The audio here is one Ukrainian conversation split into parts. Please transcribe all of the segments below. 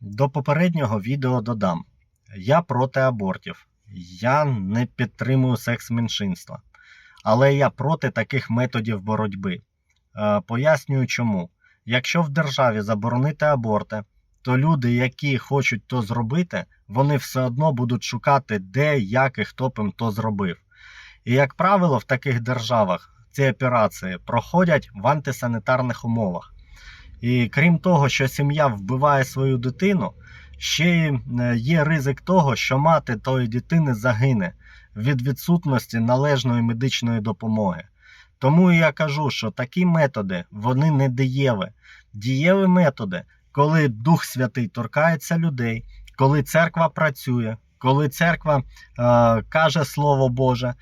До попереднього відео додам: я проти абортів, я не підтримую секс меншинства, але я проти таких методів боротьби. Е, Пояснюю чому. Якщо в державі заборонити аборти, то люди, які хочуть то зробити, вони все одно будуть шукати, де, як і хто б їм то зробив. І, як правило, в таких державах ці операції проходять в антисанітарних умовах. І крім того, що сім'я вбиває свою дитину, ще е, є ризик того, що мати тої дитини загине від відсутності належної медичної допомоги. Тому я кажу, що такі методи вони не дієві. Дієві методи, коли Дух Святий торкається людей, коли церква працює, коли церква е, каже Слово Боже,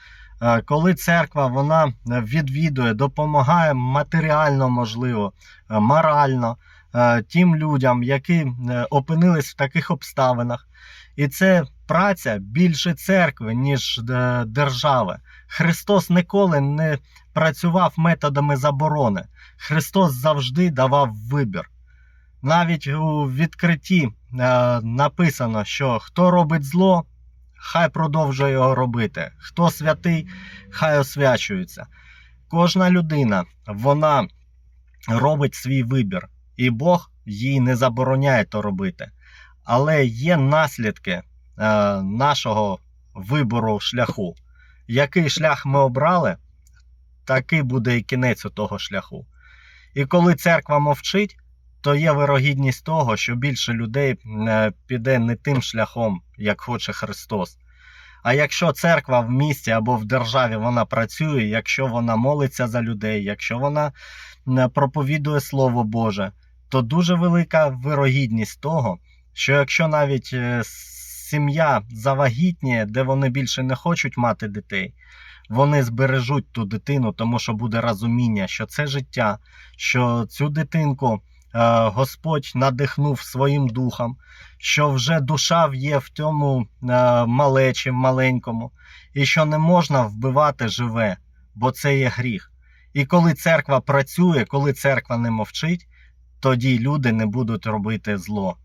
коли церква вона відвідує, допомагає матеріально, можливо, е, морально е, тим людям, які е, опинились в таких обставинах. І це праця більше церкви, ніж е, держави. Христос ніколи не працював методами заборони. Христос завжди давав вибір. Навіть у відкритті е, написано, що хто робить зло, хай продовжує його робити. Хто святий, хай освячується. Кожна людина вона робить свій вибір, і Бог їй не забороняє то робити. Але є наслідки е, нашого вибору шляху. Який шлях ми обрали, такий буде і кінець у того шляху. І коли церква мовчить, то є вирогідність того, що більше людей е, піде не тим шляхом, як хоче Христос. А якщо церква в місті або в державі вона працює, якщо вона молиться за людей, якщо вона е, проповідує Слово Боже, то дуже велика вирогідність того, що якщо навіть е, сім'я завагітніє, де вони більше не хочуть мати дітей, вони збережуть ту дитину, тому що буде розуміння, що це життя, що цю дитинку Господь надихнув своїм духом, що вже душа є в цьому е, малечі, маленькому, і що не можна вбивати живе, бо це є гріх. І коли церква працює, коли церква не мовчить, тоді люди не будуть робити зло.